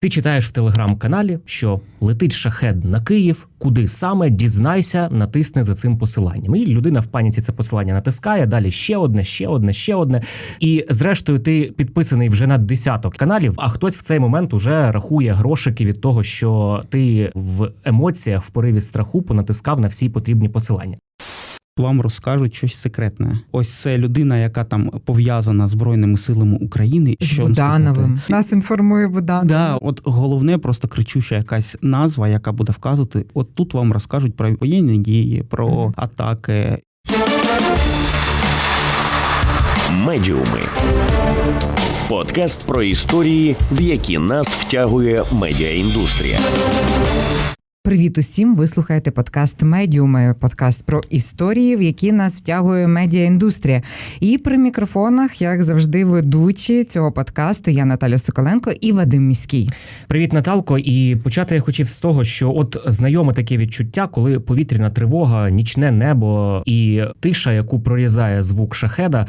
Ти читаєш в телеграм-каналі, що летить шахед на Київ, куди саме дізнайся, натисни за цим посиланням. І людина в паніці це посилання натискає. Далі ще одне, ще одне, ще одне. І зрештою, ти підписаний вже на десяток каналів. А хтось в цей момент уже рахує грошики від того, що ти в емоціях, в пориві страху понатискав на всі потрібні посилання. Вам розкажуть щось секретне. Ось це людина, яка там пов'язана з збройними силами України. З Що Будановим. Нас інформує Буданов. Да, от головне, просто кричуща якась назва, яка буде вказувати. От тут вам розкажуть про воєнні дії, про Мгм. атаки. Медіуми. Подкаст про історії, в які нас втягує медіаіндустрія. Привіт усім! Ви слухаєте подкаст Медіуми, подкаст про історії, в які нас втягує медіаіндустрія. І при мікрофонах, як завжди, ведучі цього подкасту я Наталя Соколенко і Вадим Міський. Привіт, Наталко. І почати я хотів з того, що от знайоме таке відчуття, коли повітряна тривога, нічне небо і тиша, яку прорізає звук шахеда,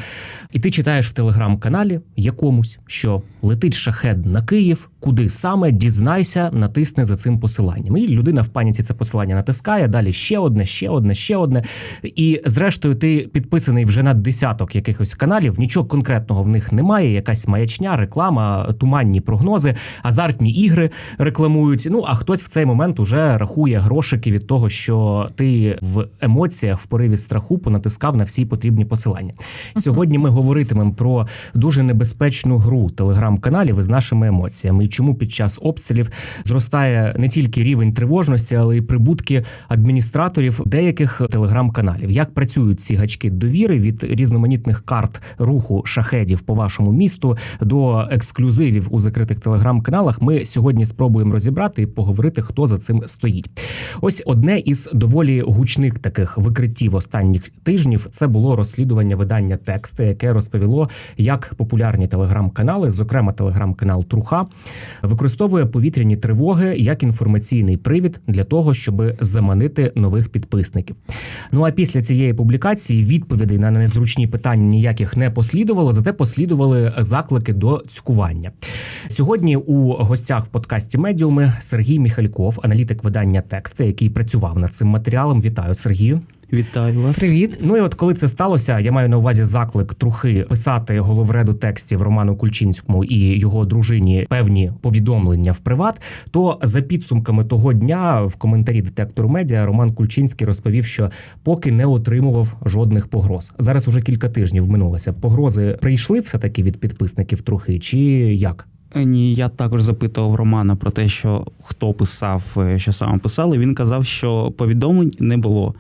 і ти читаєш в телеграм-каналі якомусь, що летить шахед на Київ, куди саме дізнайся, натисни за цим посиланням. І людина в паніці це посилання натискає. Далі ще одне, ще одне, ще одне. І зрештою, ти підписаний вже на десяток якихось каналів. Нічого конкретного в них немає. Якась маячня, реклама, туманні прогнози, азартні ігри рекламують. Ну а хтось в цей момент уже рахує грошики від того, що ти в емоціях, в пориві страху понатискав на всі потрібні посилання. Сьогодні ми говоритимемо про дуже небезпечну гру телеграм-каналів із нашими емоціями, чому під час обстрілів зростає не тільки рівень тривожності, але й прибутки адміністраторів деяких телеграм-каналів. Як працюють ці гачки довіри від різноманітних карт руху шахедів по вашому місту до ексклюзивів у закритих телеграм-каналах? Ми сьогодні спробуємо розібрати і поговорити, хто за цим стоїть. Ось одне із доволі гучних таких викриттів останніх тижнів це було розслідування видання тексти, яке розповіло, як популярні телеграм-канали, зокрема телеграм-канал Труха, використовує повітряні тривоги як інформаційний привід для того, щоб заманити нових підписників. Ну а після цієї публікації відповідей на незручні питання ніяких не послідувало, зате послідували заклики до цькування. Сьогодні у гостях в подкасті Медіуми Сергій Міхальков, аналітик видання тексти, який працював над цим матеріалом. Вітаю Сергію. Вітаю вас. Привіт. Ну і от коли це сталося, я маю на увазі заклик трухи писати головреду текстів Роману Кульчинському і його дружині певні повідомлення в приват. То за підсумками того дня в коментарі детектору медіа Роман Кульчинський розповів, що поки не отримував жодних погроз. Зараз уже кілька тижнів минулося. Погрози прийшли все таки від підписників трухи, чи як? Ні, я також запитував Романа про те, що хто писав, е, що саме писали. Він казав, що повідомлень не було.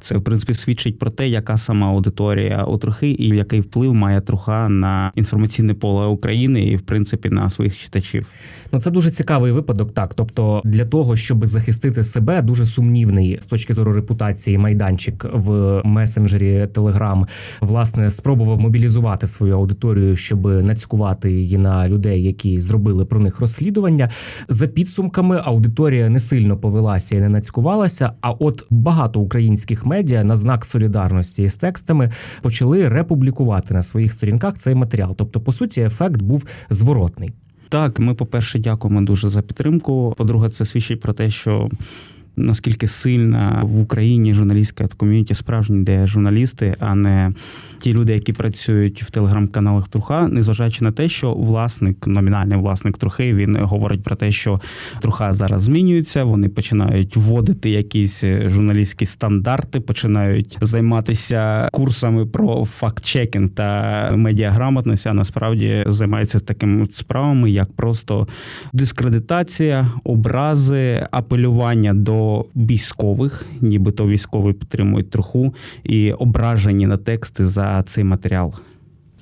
Це в принципі свідчить про те, яка сама аудиторія у трухи і який вплив має труха на інформаційне поле України і в принципі на своїх читачів. Ну це дуже цікавий випадок. Так, тобто для того, щоб захистити себе, дуже сумнівний з точки зору репутації майданчик в месенджері Telegram, власне, спробував мобілізувати свою аудиторію, щоб нацькувати її на людей, які зробили про них розслідування. За підсумками аудиторія не сильно повелася і не нацькувалася. А от багато українських медіа на знак солідарності із текстами почали републікувати на своїх сторінках цей матеріал. Тобто, по суті, ефект був зворотний. Так, ми, по-перше, дякуємо дуже за підтримку. По-друге, це свідчить про те, що наскільки сильна в Україні журналістська ком'юніті справжні, де журналісти, а не ті люди, які працюють в телеграм-каналах Труха, незважаючи на те, що власник, номінальний власник Трухи, він говорить про те, що Труха зараз змінюється. Вони починають вводити якісь журналістські стандарти, починають займатися курсами про факт-чекінг та медіаграмотність, а насправді займаються такими справами, як просто дискредитація, образи, апелювання до військових, нібито військові підтримують труху, і ображені на тексти за цей матеріал.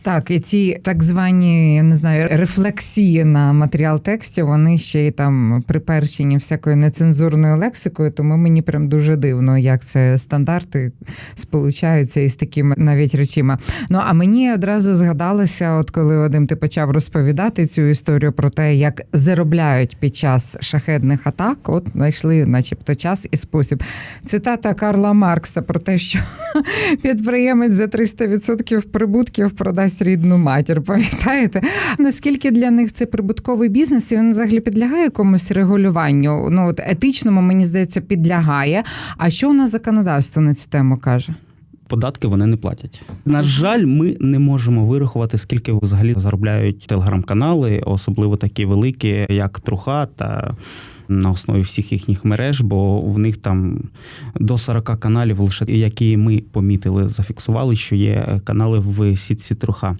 Так, і ці так звані, я не знаю, рефлексії на матеріал текстів, вони ще й там приперчені всякою нецензурною лексикою, тому мені прям дуже дивно, як це стандарти сполучаються із такими навіть речима. Ну а мені одразу згадалося, от коли Вадим, ти почав розповідати цю історію про те, як заробляють під час шахедних атак, от знайшли, начебто, час і спосіб. Цитата Карла Маркса про те, що підприємець за 300% прибутків продасть нас рідну матір. Пам'ятаєте? Наскільки для них це прибутковий бізнес, і він взагалі підлягає якомусь регулюванню? Ну от етичному, мені здається, підлягає. А що у нас законодавство на цю тему каже? Податки вони не платять. На жаль, ми не можемо вирахувати, скільки взагалі заробляють телеграм-канали, особливо такі великі, як Труха та на основі всіх їхніх мереж, бо в них там до 40 каналів, лише які ми помітили, зафіксували, що є канали в сітці Труха.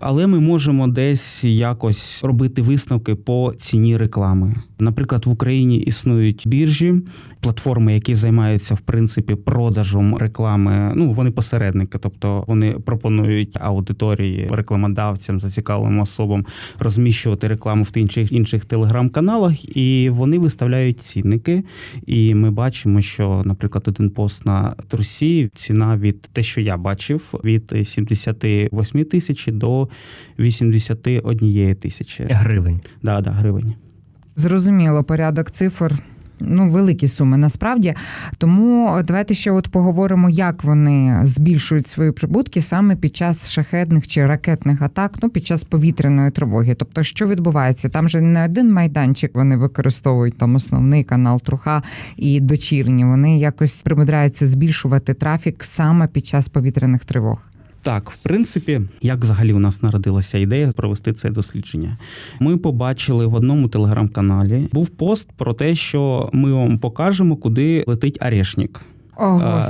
Але ми можемо десь якось робити висновки по ціні реклами. Наприклад, в Україні існують біржі, платформи, які займаються в принципі продажем реклами. Ну вони посередники, тобто вони пропонують аудиторії, рекламодавцям, зацікавленим особам розміщувати рекламу в інших інших телеграм-каналах, і вони виставляють цінники. І ми бачимо, що, наприклад, один пост на трусі ціна від те, що я бачив, від 78 тисяч до 81 тисячі. Гривень. Да, да, гривень. Зрозуміло, порядок цифр. Ну, великі суми насправді. Тому давайте ще от поговоримо, як вони збільшують свої прибутки саме під час шахетних чи ракетних атак, ну під час повітряної тривоги. Тобто, що відбувається? Там же не один майданчик вони використовують там основний канал Труха і дочірні. Вони якось примудряються збільшувати трафік саме під час повітряних тривог. Так, в принципі, як взагалі у нас народилася ідея провести це дослідження? Ми побачили в одному телеграм-каналі був пост про те, що ми вам покажемо, куди летить арешник. О, А,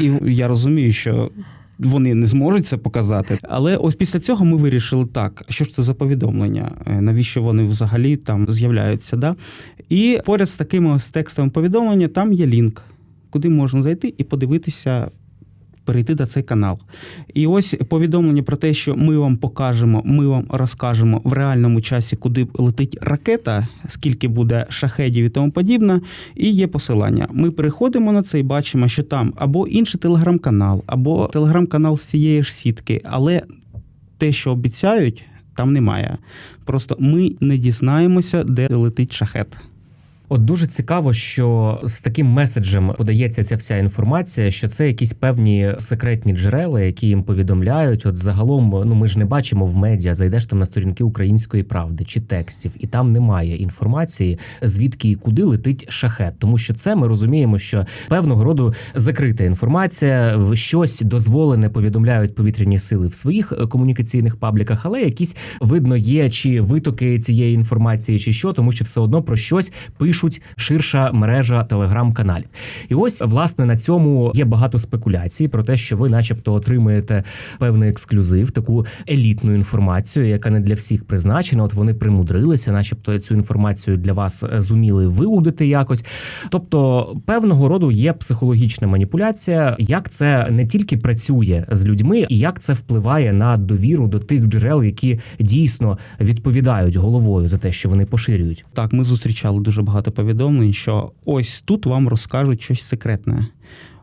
І я розумію, що. Вони не зможуть це показати, але ось після цього ми вирішили так, що ж це за повідомлення, Е, навіщо вони взагалі там з'являються. Да? І поряд з таким ось текстовим повідомленням там є лінк, куди можна зайти і подивитися, перейти на цей канал. І ось повідомлення про те, що ми вам покажемо, ми вам розкажемо в реальному часі, куди летить ракета, скільки буде шахедів і тому подібне, і є посилання. Ми переходимо на це і бачимо, що там або інший телеграм-канал, або телеграм-канал з цієї ж сітки, але те, що обіцяють, там немає. Просто ми не дізнаємося, де летить шахет. От дуже цікаво, що з таким меседжем подається ця вся інформація, що це якісь певні секретні джерела, які їм повідомляють. От загалом, ну ми ж не бачимо в медіа, зайдеш там на сторінки української правди чи текстів, і там немає інформації, звідки і куди летить шахет. Тому що це ми розуміємо, що певного роду закрита інформація, щось дозволене повідомляють повітряні сили в своїх е, комунікаційних пабліках, але якісь видно є чи витоки цієї інформації, чи що, тому що все одно про щось пишуть ширша мережа телеграм-каналів. І ось власне на цьому є багато спекуляцій про те, що ви, начебто, отримуєте певний ексклюзив, таку елітну інформацію, яка не для всіх призначена. От вони примудрилися, начебто, цю інформацію для вас е, зуміли виудити якось. Тобто, певного роду є психологічна маніпуляція, як це не тільки працює з людьми, і як це впливає на довіру до тих джерел, які дійсно відповідають головою за те, що вони поширюють. Так, ми зустрічали дуже багато повідомлень, що ось тут вам розкажуть щось секретне.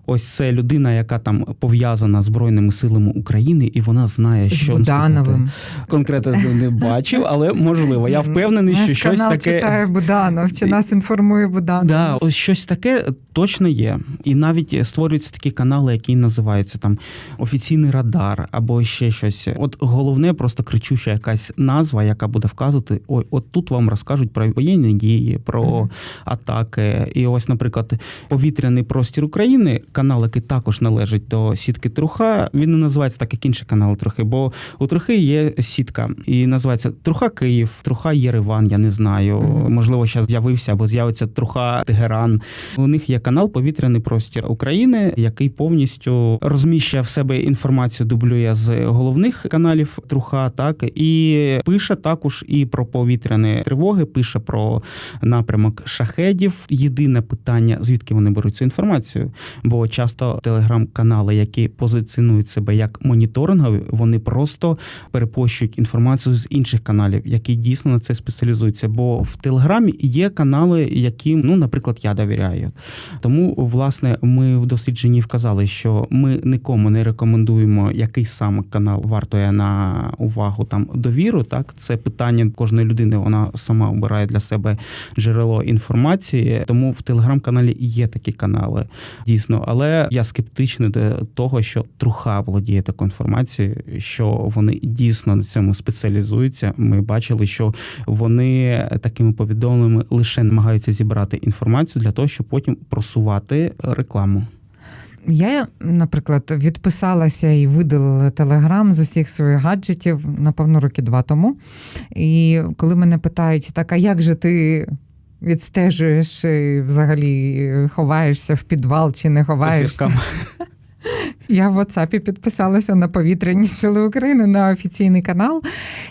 Ось це людина, яка там пов'язана з Збройними силами України, і вона знає, що сказати. Будановим. конкретно не бачив, але можливо. Я впевнений, що Наш щось канал таке. читає Буданов, чи нас інформує Буданов. Да, ось щось таке точно є. І навіть створюються такі канали, які називаються там офіційний радар або ще щось. От головне, просто кричуща якась назва, яка буде вказувати: ой, от тут вам розкажуть про воєнні дії, про атаки. І ось, наприклад, повітряний простір України, канал, який також належить до сітки Труха. Він не називається так, як інші канали трохи, бо у Трухи є сітка, і називається Труха Київ, Труха Єреван. Я не знаю. Можливо, зараз з'явився або з'явиться Труха Тегеран. У них є канал Повітряний простір України, який повністю розміщує в себе інформацію, дублює з головних каналів Труха, так і пише також і про повітряні тривоги, пише про напрямок шахедів. Єдине питання, звідки вони беруть цю інформацію. Бо часто телеграм-канали, які позиціонують себе як моніторингові, вони просто перепощують інформацію з інших каналів, які дійсно на це спеціалізуються. Бо в Телеграмі є канали, яким, ну, наприклад, я довіряю. Тому, власне, ми в дослідженні вказали, що ми нікому не рекомендуємо, який саме канал вартує на увагу там довіру. Так, це питання кожної людини. Вона сама обирає для себе джерело інформації. Тому в телеграм-каналі є такі канали, дійсно. Але я скептичний до того, що труха володіє такою інформацією, що вони дійсно на цьому спеціалізуються. Ми бачили, що вони такими повідомленнями лише намагаються зібрати інформацію для того, щоб потім просувати рекламу. Я, наприклад, відписалася і видалила телеграм з усіх своїх гаджетів, напевно, роки два тому. І коли мене питають, так, а як же ти відстежуєш і взагалі ховаєшся в підвал чи не ховаєшся? Я в WhatsApp підписалася на повітряні сили України на офіційний канал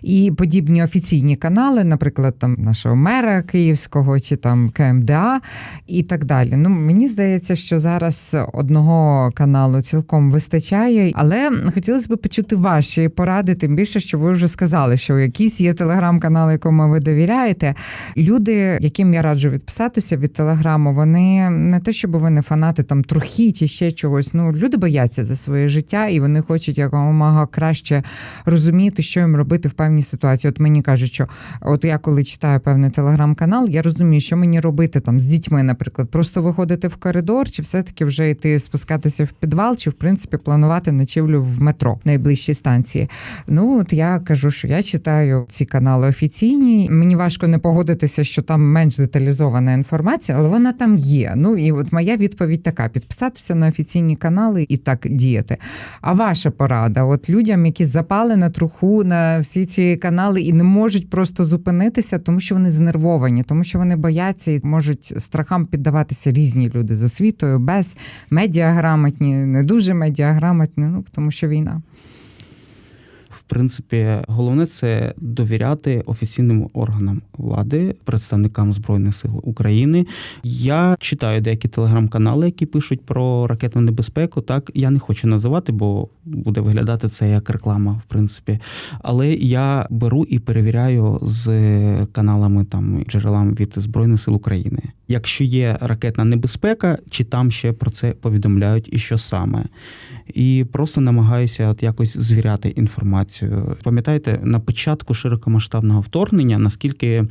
і подібні офіційні канали, наприклад, там нашого мера Київського чи там КМДА і так далі. Ну мені здається, що зараз одного каналу цілком вистачає, але хотілося б почути ваші поради, тим більше, що ви вже сказали, що якісь є телеграм-канали, якому ви довіряєте. Люди, яким я раджу відписатися від телеграму, вони не те, щоб вони фанати там трохи чи ще чогось. Ну люди бояться за своє життя, і вони хочуть якомога краще розуміти, що їм робити в певній ситуації. От мені кажуть, що от я коли читаю певний телеграм-канал, я розумію, що мені робити там з дітьми, наприклад, просто виходити в коридор, чи все-таки вже йти спускатися в підвал, чи в принципі планувати ночівлю в метро найближчій станції. Ну от я кажу, що я читаю ці канали офіційні. Мені важко не погодитися, що там менш деталізована інформація, але вона там є. Ну і от моя відповідь така: підписатися на офіційні канали і так діяти. А ваша порада? От людям, які запали на труху на всі ці канали і не можуть просто зупинитися, тому що вони знервовані, тому що вони бояться і можуть страхам піддаватися різні люди з освітою, без медіаграмотні, не дуже медіаграмотні, ну тому що війна. Принципі, головне це довіряти офіційним органам влади, представникам збройних сил України. Я читаю деякі телеграм-канали, які пишуть про ракетну небезпеку. Так я не хочу називати, бо буде виглядати це як реклама, в принципі. Але я беру і перевіряю з каналами там джерелами від збройних сил України. Якщо є ракетна небезпека, чи там ще про це повідомляють, і що саме, і просто намагаюся от якось звіряти інформацію. Пам'ятаєте, на початку широкомасштабного вторгнення, наскільки,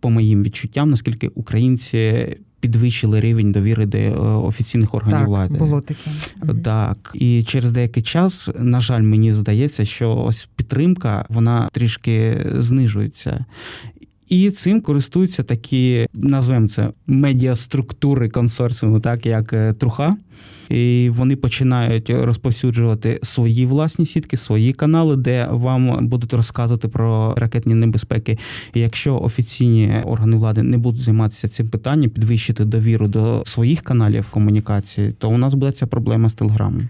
по моїм відчуттям, наскільки українці підвищили рівень довіри до е, офіційних органів так, влади. було таке. Так, і через деякий час, на жаль, мені здається, що ось підтримка вона трішки знижується. І цим користуються такі, назвемо це медіаструктури консорціуму, так як е, Труха. І вони починають розповсюджувати свої власні сітки, свої канали, де вам будуть розказувати про ракетні небезпеки. І якщо офіційні органи влади не будуть займатися цим питанням, підвищити довіру до своїх каналів комунікації, то у нас буде ця проблема з телеграмом.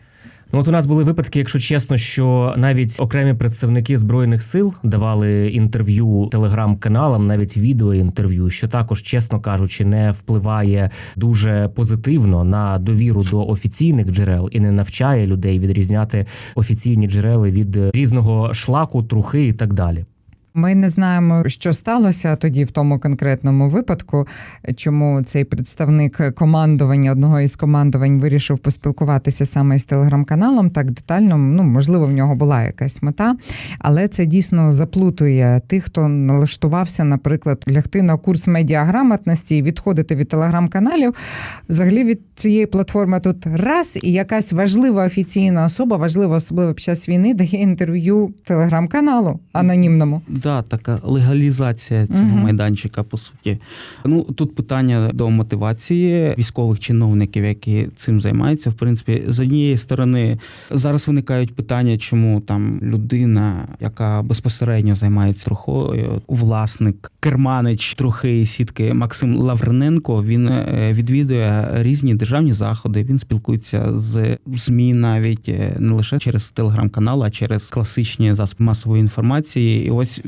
Ну, от у нас були випадки, якщо чесно, що навіть окремі представники збройних сил давали інтерв'ю телеграм-каналам, навіть відеоінтерв'ю, що також, чесно кажучи, не впливає дуже позитивно на довіру до офіційних джерел і не навчає людей відрізняти офіційні джерела від різного шлаку, трухи і так далі. Ми не знаємо, що сталося тоді в тому конкретному випадку, чому цей представник командування одного із командувань вирішив поспілкуватися саме з телеграм-каналом так детально. Ну можливо, в нього була якась мета, але це дійсно заплутує тих, хто налаштувався, наприклад, лягти на курс медіаграмотності і відходити від телеграм-каналів. Взагалі від цієї платформи тут раз і якась важлива офіційна особа, важлива особливо під час війни, дає інтерв'ю телеграм-каналу анонімному. Да, така легалізація цього Мгм. майданчика, по суті. Ну тут питання до мотивації військових чиновників, які цим займаються. В принципі, з однієї сторони, зараз виникають питання, чому там людина, яка безпосередньо займається трухою, власник, керманич трухи сітки Максим Лаврененко, він е, відвідує різні державні заходи. Він спілкується з ЗМІ навіть е, не лише через телеграм-канал, а через класичні засоби масової інформації. І ось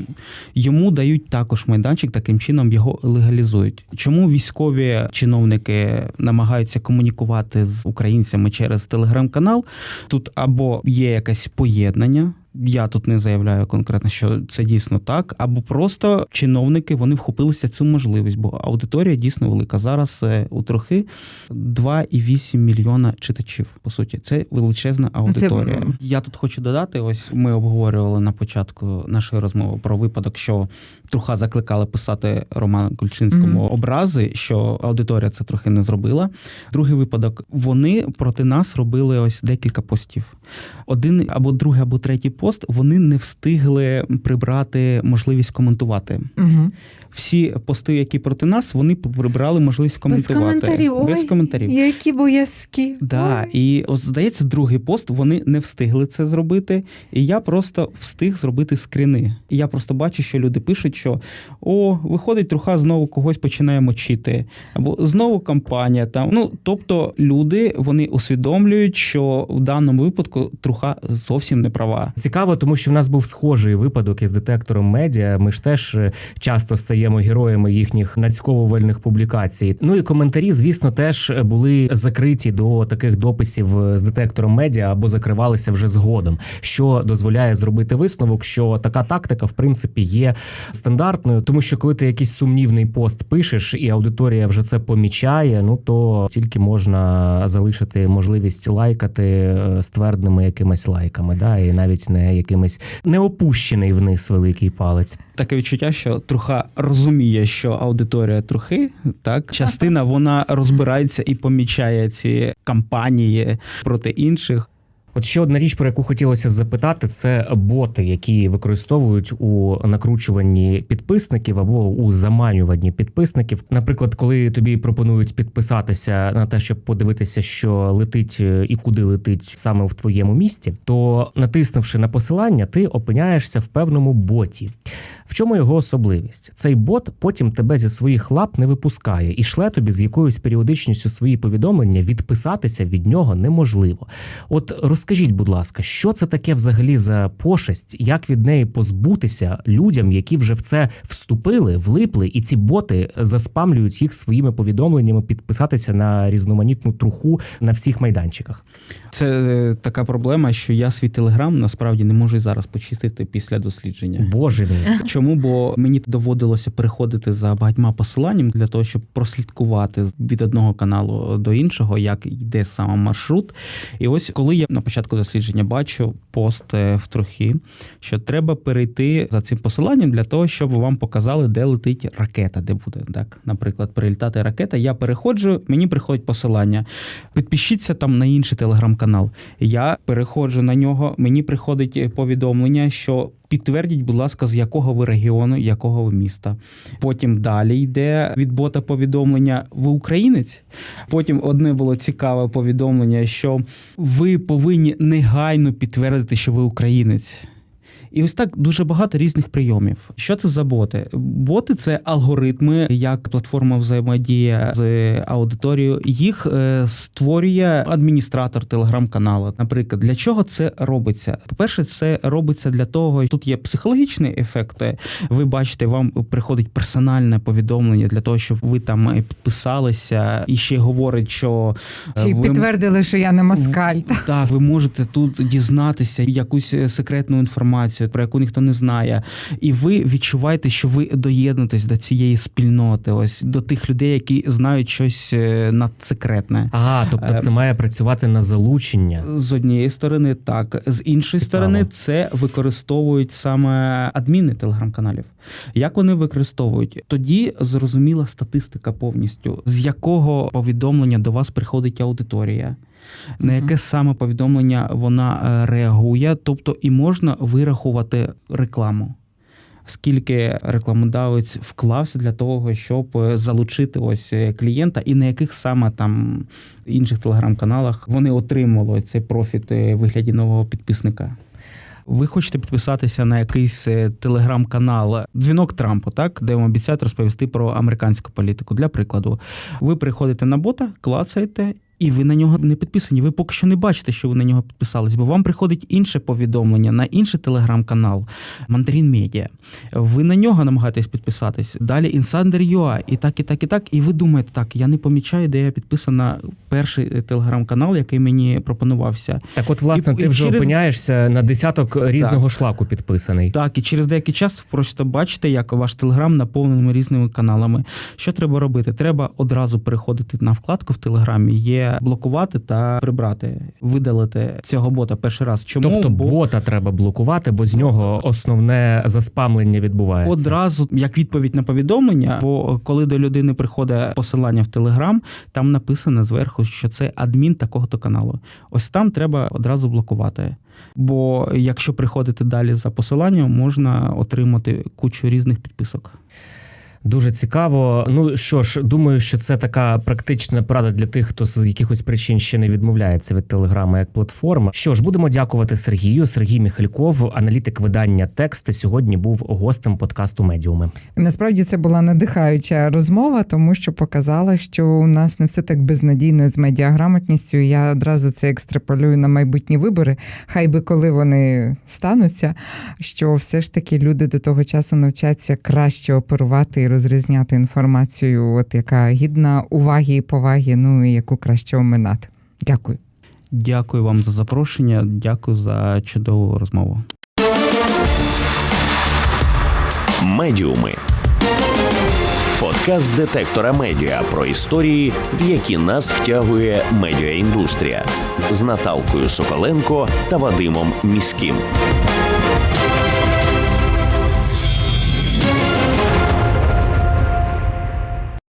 йому дають також майданчик, таким чином його легалізують. Чому військові чиновники намагаються комунікувати з українцями через телеграм-канал? Тут або є якесь поєднання. Я тут не заявляю конкретно, що це дійсно так, або просто чиновники вони вхопилися цю можливість, бо аудиторія дійсно велика. Зараз е, у трохи 2,8 мільйона читачів. По суті, це величезна аудиторія. Це- Я тут хочу додати: ось ми обговорювали на початку нашої розмови про випадок, що Труха закликали писати Роману Кульчинському Мгм. образи, що аудиторія це трохи не зробила. Другий випадок: вони проти нас робили ось декілька постів. Один або другий, або третій пост вони не встигли прибрати можливість коментувати. Угу. Всі пости, які проти нас, вони прибрали можливість Без коментувати. коментарів. Ой, Без коментарів. Які боязкі. Да, і от здається, другий пост вони не встигли це зробити. І я просто встиг зробити скріни. І я просто бачу, що люди пишуть, що о, виходить, труха знову когось починає мочити, або знову кампанія. Там ну тобто люди вони усвідомлюють, що в даному випадку труха зовсім не права. Цікаво, тому що в нас був схожий випадок із детектором медіа. Ми ж теж е, часто стаємо героями їхніх нацьковувальних публікацій. Ну і коментарі, звісно, теж були закриті до таких дописів е, з детектором медіа або закривалися вже згодом, що дозволяє зробити висновок, що така тактика, в принципі, є стандартною, тому що коли ти якийсь сумнівний пост пишеш, і аудиторія вже це помічає, ну то тільки можна залишити можливість лайкати е, ствердними якимись лайками, да, і навіть не якимись не опущений вниз великий палець. Таке відчуття, що труха розуміє, що аудиторія трухи, так частина вона розбирається і помічає ці кампанії проти інших. От ще одна річ, про яку хотілося запитати, це боти, які використовують у накручуванні підписників або у заманюванні підписників. Наприклад, коли тобі пропонують підписатися на те, щоб подивитися, що летить е, і куди летить саме в твоєму місті, то натиснувши на посилання, ти опиняєшся в певному боті. Чому його особливість? Цей бот потім тебе зі своїх лап не випускає і шле тобі з якоюсь періодичністю свої повідомлення. Відписатися від нього неможливо. От розкажіть, будь ласка, що це таке взагалі за пошесть? Як від неї позбутися людям, які вже в це вступили, влипли, і ці боти заспамлюють їх своїми повідомленнями підписатися на різноманітну труху на всіх майданчиках? Це е, така проблема, що я свій телеграм насправді не можу і зараз почистити після дослідження. Боже мій. Чому? Бо мені доводилося переходити за багатьма посиланнями для того, щоб прослідкувати від одного каналу до іншого, як йде сам маршрут. І ось коли я на початку дослідження бачу пост е, в трохи, що треба перейти за цим посиланням для того, щоб вам показали, де летить ракета, де буде так, наприклад, прилітати ракета. Я переходжу, мені приходить посилання. Підпишіться там на інший телеграм-канал. Я переходжу на нього, мені приходить повідомлення, що. Підтвердіть, будь ласка, з якого ви регіону, якого ви міста. Потім далі йде від бота повідомлення Ви українець. Потім одне було цікаве повідомлення, що ви повинні негайно підтвердити, що ви українець. І ось так дуже багато різних прийомів. Що це за боти? Боти це алгоритми, як платформа взаємодія з аудиторією. Їх е, створює адміністратор телеграм-каналу. Наприклад, для чого це робиться? По-перше, це робиться для того, тут є психологічний ефект. Ви бачите, вам приходить персональне повідомлення для того, щоб ви там підписалися, і ще говорить, що е, Чи ви підтвердили, що я не москаль? так, ви можете тут дізнатися якусь е, секретну інформацію, про яку ніхто не знає, і ви відчуваєте, що ви доєднуєтесь до цієї спільноти, ось до тих людей, які знають щось е, надсекретне. Ага, тобто це Е, має працювати на залучення. З однієї сторони, так з іншої Цікаво. сторони, це використовують саме адміни телеграм-каналів. Як вони використовують? Тоді зрозуміла статистика повністю, з якого повідомлення до вас приходить аудиторія. На яке саме повідомлення вона е, реагує, тобто і можна вирахувати рекламу. Скільки рекламодавець вклався для того, щоб е, залучити ось е, клієнта, і на яких саме там інших телеграм-каналах вони отримували цей профіт в вигляді нового підписника. Ви хочете підписатися на якийсь телеграм-канал Дзвінок Трампу, так, де вам обіцяють розповісти про американську політику. Для прикладу, ви приходите на бота, клацаєте, І ви на нього не підписані. Ви поки що не бачите, що ви на нього підписались, бо вам приходить інше повідомлення на інший телеграм-канал Мандарін Медіа. Ви на нього намагаєтесь підписатись. Далі Insider.ua, і так, і так, і так. І ви думаєте, так, я не помічаю, де я підписана на перший е, телеграм-канал, який мені пропонувався. Так, от, власне, І- ти і вже через- опиняєшся на десяток різного шлаку підписаний. Так, і через деякий час просто бачите, як ваш телеграм наповнений різними каналами. Що треба робити? Треба одразу переходити на вкладку в телеграмі, є блокувати та прибрати, видалити цього бота перший раз. Чому Тобто Бо бота треба блокувати, бо з нього основне заспамлення відбувається. одразу як відповідь на повідомлення, бо коли до людини приходить посилання в телеграм, там написано зверху, що це адмін такого-то каналу. Ось там треба одразу блокувати. Бо якщо приходити далі за посиланням, можна отримати кучу різних підписок. Дуже цікаво. Ну що ж, думаю, що це така практична порада для тих, хто з якихось причин ще не відмовляється від телеграми як платформи. Що ж, будемо дякувати Сергію. Сергій Міхальков, аналітик видання тексти, сьогодні був гостем подкасту Медіуми. Насправді це була надихаюча розмова, тому що показала, що у нас не все так безнадійно з медіаграмотністю. Я одразу це екстраполюю на майбутні вибори. Хай би коли вони стануться, що все ж таки люди до того часу навчаться краще оперувати і розрізняти інформацію, от яка гідна уваги і поваги, ну і яку краще оминати. Дякую. Дякую вам за запрошення. Дякую за чудову розмову. Медіуми. Подкаст детектора медіа про історії, в які нас втягує медіаіндустрія з Наталкою Соколенко та Вадимом Міським.